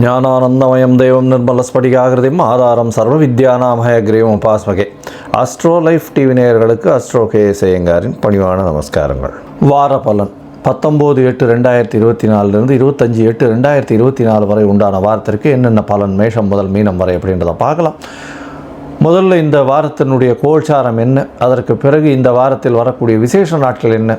ஞானானந்தமயம் தெய்வம் நிர்மலஸ்படிகாகிருதியும் ஆதாரம் சர்வ வித்யானாமய கிரீவம் உபாஸ்மகே. அஸ்ட்ரோ லைஃப் டிவி நேயர்களுக்கு அஸ்ட்ரோ கே செய்யங்காரின் பணிவான நமஸ்காரங்கள். வார பலன் பத்தொம்போது எட்டு ரெண்டாயிரத்தி இருபத்தி நாலுலேருந்து இருபத்தஞ்சி எட்டு ரெண்டாயிரத்தி இருபத்தி நாலு வரை உண்டான வாரத்திற்கு என்னென்ன பலன் மேஷம் முதல் மீனம் வரை அப்படின்றத பார்க்கலாம். முதல்ல இந்த வாரத்தினுடைய கோல்சாரம் என்ன? அதற்கு பிறகு இந்த வாரத்தில் வரக்கூடிய விசேஷ நாட்கள் என்ன?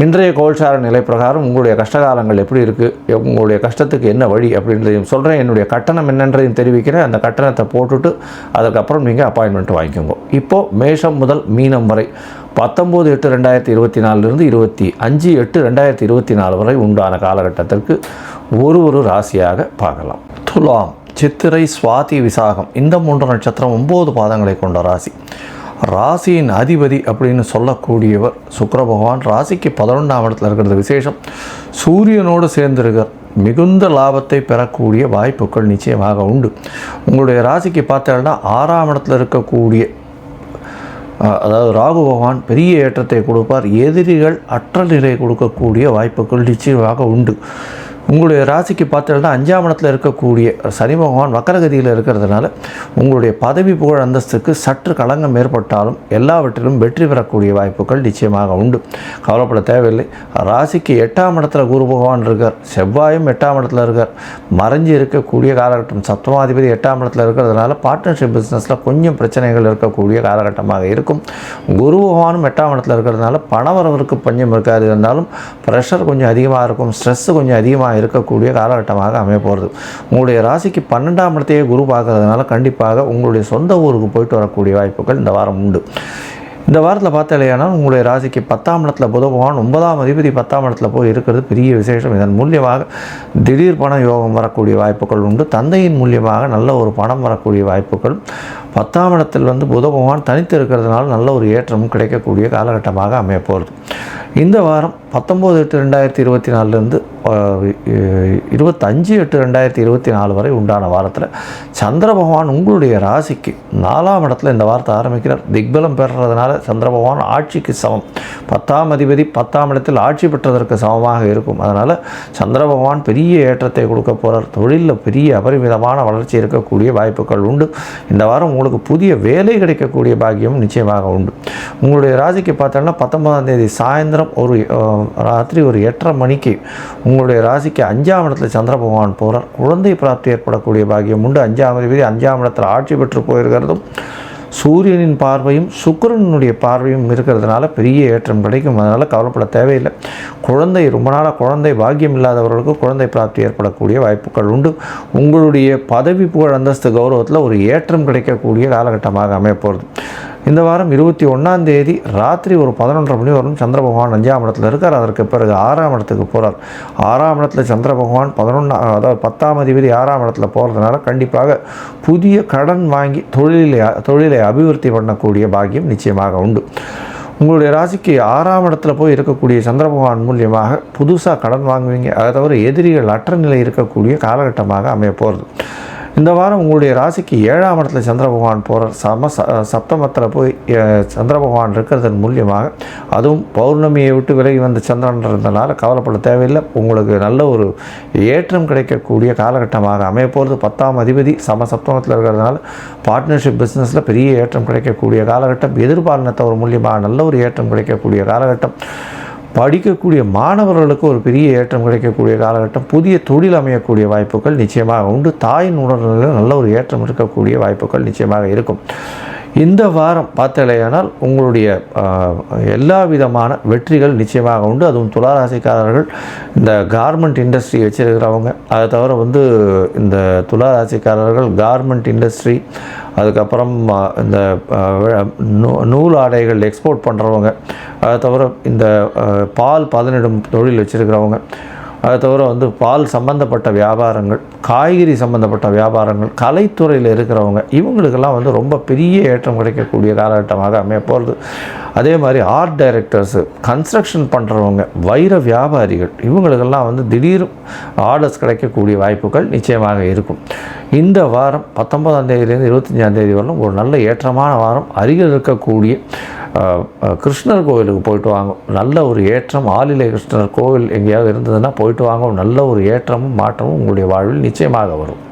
இன்றைய கோல்சார நிலை பிரகாரம் உங்களுடைய கஷ்டகாலங்கள் எப்படி இருக்குது உங்களுடைய கஷ்டத்துக்கு என்ன வழி அப்படின்றதையும் சொல்கிறேன் என்னுடைய கட்டணம் என்னன்றதையும் தெரிவிக்கிறேன். அந்த கட்டணத்தை போட்டுட்டு அதுக்கப்புறம் நீங்கள் அப்பாயின்மெண்ட் வாங்கிக்கோங்க. இப்போது மேஷம் முதல் மீனம் வரை பத்தொம்போது எட்டு ரெண்டாயிரத்தி இருபத்தி நாலுலேருந்து இருபத்தி அஞ்சு எட்டு ரெண்டாயிரத்தி இருபத்தி நாலு வரை உண்டான காலகட்டத்திற்கு ஒரு ஒரு ராசியாக பார்க்கலாம். துலாம் சித்திரை சுவாதி விசாகம் இந்த மூன்று நட்சத்திரம் ஒம்பது பாதங்களை கொண்ட ராசி. ராசியின் அதிபதி அப்படின்னு சொல்லக்கூடியவர் சுக்கர பகவான் ராசிக்கு பதினொன்றாம் இடத்துல இருக்கிறது விசேஷம். சூரியனோடு சேர்ந்திருக்கார் மிகுந்த லாபத்தை பெறக்கூடிய வாய்ப்புகள் நிச்சயமாக உண்டு. உங்களுடைய ராசிக்கு பார்த்தீங்கன்னா ஆறாம் இடத்துல இருக்கக்கூடிய அதாவது ராகு பகவான் பெரிய ஏற்றத்தை கொடுப்பார். எதிரிகள் அற்ற நிலை கொடுக்கக்கூடிய வாய்ப்புகள் நிச்சயமாக உண்டு. உங்களுடைய ராசிக்கு பார்த்தீங்கன்னா அஞ்சாம் இடத்துல இருக்கக்கூடிய சனி பகவான் வக்கரகதியில் இருக்கிறதுனால உங்களுடைய பதவி புகழ் அந்தஸ்துக்கு சற்று களங்கம் ஏற்பட்டாலும் எல்லாவற்றிலும் வெற்றி பெறக்கூடிய வாய்ப்புகள் நிச்சயமாக உண்டு. கவலைப்பட தேவையில்லை. ராசிக்கு எட்டாம் இடத்துல குரு பகவான் இருக்கார். செவ்வாயும் எட்டாம் இடத்துல இருக்கார். மறைஞ்சு இருக்கக்கூடிய காலகட்டம். சப்தமாதிபதி எட்டாம் இடத்துல இருக்கிறதுனால பார்ட்னர்ஷிப் பிஸ்னஸில் கொஞ்சம் பிரச்சனைகள் இருக்கக்கூடிய காலகட்டமாக இருக்கும். குரு பகவானும் எட்டாம் இடத்துல இருக்கிறதுனால பணவரவருக்கு பஞ்சம் இருக்காது. இருந்தாலும் ப்ரெஷர் கொஞ்சம் அதிகமாக இருக்கும். ஸ்ட்ரெஸ்ஸு கொஞ்சம் அதிகமாக இருக்கக்கூடிய காலகட்டமாக அமைய போகிறது உங்களுடைய ராசிக்கு பன்னெண்டாம் இடத்தையே குரு பார்க்கறதுனால கண்டிப்பாக உங்களுடைய சொந்த ஊருக்கு போயிட்டு வரக்கூடிய வாய்ப்புகள் இந்த வாரம் உண்டு. இந்த வாரத்தில் பார்த்தாலேயானா உங்களுடைய ராசிக்கு பத்தாம் இடத்துல புத பகவான் ஒன்பதாம் அதிபதி பத்தாம் இடத்துல போய் இருக்கிறது பெரிய விசேஷம். இதன் மூலியமாக திடீர் பண யோகம் வரக்கூடிய வாய்ப்புகள் உண்டு. தந்தையின் மூலியமாக நல்ல ஒரு பணம் வரக்கூடிய வாய்ப்புகள். பத்தாம் இடத்தில் வந்து புத பகவான் தனித்து இருக்கிறதுனால நல்ல ஒரு ஏற்றமும் கிடைக்கக்கூடிய காலகட்டமாக அமைய போகிறது இந்த வாரம் பத்தொம்போது எட்டு ரெண்டாயிரத்தி இருபத்தி நாலுலேருந்து இருபத்தஞ்சு எட்டு ரெண்டாயிரத்தி இருபத்தி நாலு வரை உண்டான வாரத்தில் சந்திர பகவான் உங்களுடைய ராசிக்கு நாலாம் இடத்துல இந்த வாரத்தை ஆரம்பிக்கிறார். திக்பலம் பெறுறதுனால சந்திர பகவான் ஆட்சிக்கு சமம். பத்தாம் அதிபதி பத்தாம் இடத்தில் ஆட்சி பெற்றதற்கு சமமாக இருக்கும். அதனால் சந்திர பகவான் பெரிய ஏற்றத்தை கொடுக்க போகிறார் தொழிலில் பெரிய அபரிமிதமான வளர்ச்சி இருக்கக்கூடிய வாய்ப்புகள் உண்டு. இந்த வாரம் உங்களுக்கு புதிய வேலை கிடைக்கக்கூடிய பாக்கியம் நிச்சயமாக உண்டு. உங்களுடைய ராசிக்கு பார்த்தோன்னா பத்தொன்பதாம் தேதி சாயந்தரம் ஒரு ராத்திரி ஒரு எட்டரை மணிக்கு உங்களுடைய ராசிக்கு அஞ்சாம் இடத்துல சந்திர பகவான் போகிறார் குழந்தை பிராப்தி ஏற்படக்கூடிய பாக்கியம் உண்டு. அஞ்சாம் தேதி அஞ்சாம் இடத்துல ஆட்சி பெற்று போயிருக்கிறதும் சூரியனின் பார்வையும் சுக்கரனுடைய பார்வையும் இருக்கிறதுனால பெரிய ஏற்றம் கிடைக்கும். அதனால் கவலைப்பட தேவையில்லை. குழந்தை ரொம்ப நாளாக குழந்தை பாக்கியம் இல்லாதவர்களுக்கு குழந்தை பிராப்தி ஏற்படக்கூடிய வாய்ப்புகள் உண்டு. உங்களுடைய பதவி புகழ் அந்தஸ்து கௌரவத்தில் ஒரு ஏற்றம் கிடைக்கக்கூடிய காலகட்டமாக அமைய போகிறது இந்த வாரம் இருபத்தி ஒன்றாம் தேதி ராத்திரி ஒரு பதினொன்றரை மணி வரும் சந்திர பகவான் அஞ்சாம் இடத்துல இருக்கார். அதற்கு பிறகு ஆறாம் இடத்துக்கு போகிறார் ஆறாம் இடத்துல சந்திர பகவான் பதினொன்றா அதாவது பத்தாம் அதிபதி ஆறாம் இடத்துல போகிறதுனால கண்டிப்பாக புதிய கடன் வாங்கி தொழிலை தொழிலை அபிவிருத்தி பண்ணக்கூடிய பாக்கியம் நிச்சயமாக உண்டு. உங்களுடைய ராசிக்கு ஆறாம் இடத்துல போய் இருக்கக்கூடிய சந்திர பகவான் மூலியமாக புதுசாக கடன் வாங்குவீங்க. அதை தவிர எதிரிகள் அற்ற நிலை இருக்கக்கூடிய காலகட்டமாக அமைய போகிறது இந்த வாரம் உங்களுடைய ராசிக்கு ஏழாம் இடத்துல சந்திர பகவான் போகிற சம ச சப்தமத்தில் போய் சந்திர பகவான் இருக்கிறதன் மூலியமாக அதுவும் பௌர்ணமியை விட்டு விலகி வந்த சந்திரன்றதுனால கவலைப்பட தேவையில்லை. உங்களுக்கு நல்ல ஒரு ஏற்றம் கிடைக்கக்கூடிய காலகட்டமாக அமைய போகிறது பத்தாம் அதிபதி சம சப்தமத்தில் இருக்கிறதுனால பார்ட்னர்ஷிப் பிஸ்னஸில் பெரிய ஏற்றம் கிடைக்கக்கூடிய காலகட்டம். எதிர்பாலினத்தவர் மூலியமாக நல்ல ஒரு ஏற்றம் கிடைக்கக்கூடிய காலகட்டம். படிக்கக்கூடிய மாணவர்களுக்கு ஒரு பெரிய ஏற்றம் கிடைக்கக்கூடிய காலகட்டம் புதிய தொழில் அமையக்கூடிய வாய்ப்புகள் நிச்சயமாக உண்டு. தாயின் உடல்நிலையில் நல்ல ஒரு ஏற்றம் இருக்கக்கூடிய வாய்ப்புகள் நிச்சயமாக இருக்கும். இந்த வாரம் பார்த்தலையானால் உங்களுடைய எல்லா விதமான வெற்றிகள் நிச்சயமாக உண்டு. அதுவும் துளாராசிக்காரர்கள் இந்த கார்மெண்ட் இண்டஸ்ட்ரி வச்சிருக்கிறவங்க. அதை தவிர வந்து இந்த துளாராசிக்காரர்கள் கார்மெண்ட் இண்டஸ்ட்ரி அதுக்கப்புறம் இந்த நூல் ஆடைகள் எக்ஸ்போர்ட் பண்ணுறவங்க அதை தவிர இந்த பால் பதனிடும் தொழில் வச்சுருக்கிறவங்க அதை தவிர வந்து பால் சம்பந்தப்பட்ட வியாபாரங்கள் காய்கறி சம்பந்தப்பட்ட வியாபாரங்கள் கலைத்துறையில் இருக்கிறவங்க இவங்களுக்கெல்லாம் வந்து ரொம்ப பெரிய ஏற்றம் கிடைக்கக்கூடிய காலகட்டமாக அமைய போகிறது அதே மாதிரி ஆர்ட் டைரக்டர்ஸு கன்ஸ்ட்ரக்ஷன் பண்ணுறவங்க வைர வியாபாரிகள் இவங்களுக்கெல்லாம் வந்து திடீர் ஆர்டர்ஸ் கிடைக்கக்கூடிய வாய்ப்புகள் நிச்சயமாக இருக்கும். இந்த வாரம் பத்தொன்பதாம் தேதியிலேருந்து இருபத்தஞ்சாம் தேதி வரலும் ஒரு நல்ல ஏற்றமான வாரம். அருகில் இருக்கக்கூடிய கிருஷ்ணர் கோவிலுக்கு போயிட்டு வாங்க. நல்ல ஒரு ஏற்றம். ஆலிலை கிருஷ்ணர் கோவில் எங்கேயாவது இருந்ததுன்னா போயிட்டு வாங்க. நல்ல ஒரு ஏற்றமும் மாற்றமும் உங்களுடைய வாழ்வில் நிச்சயமாக வரும்.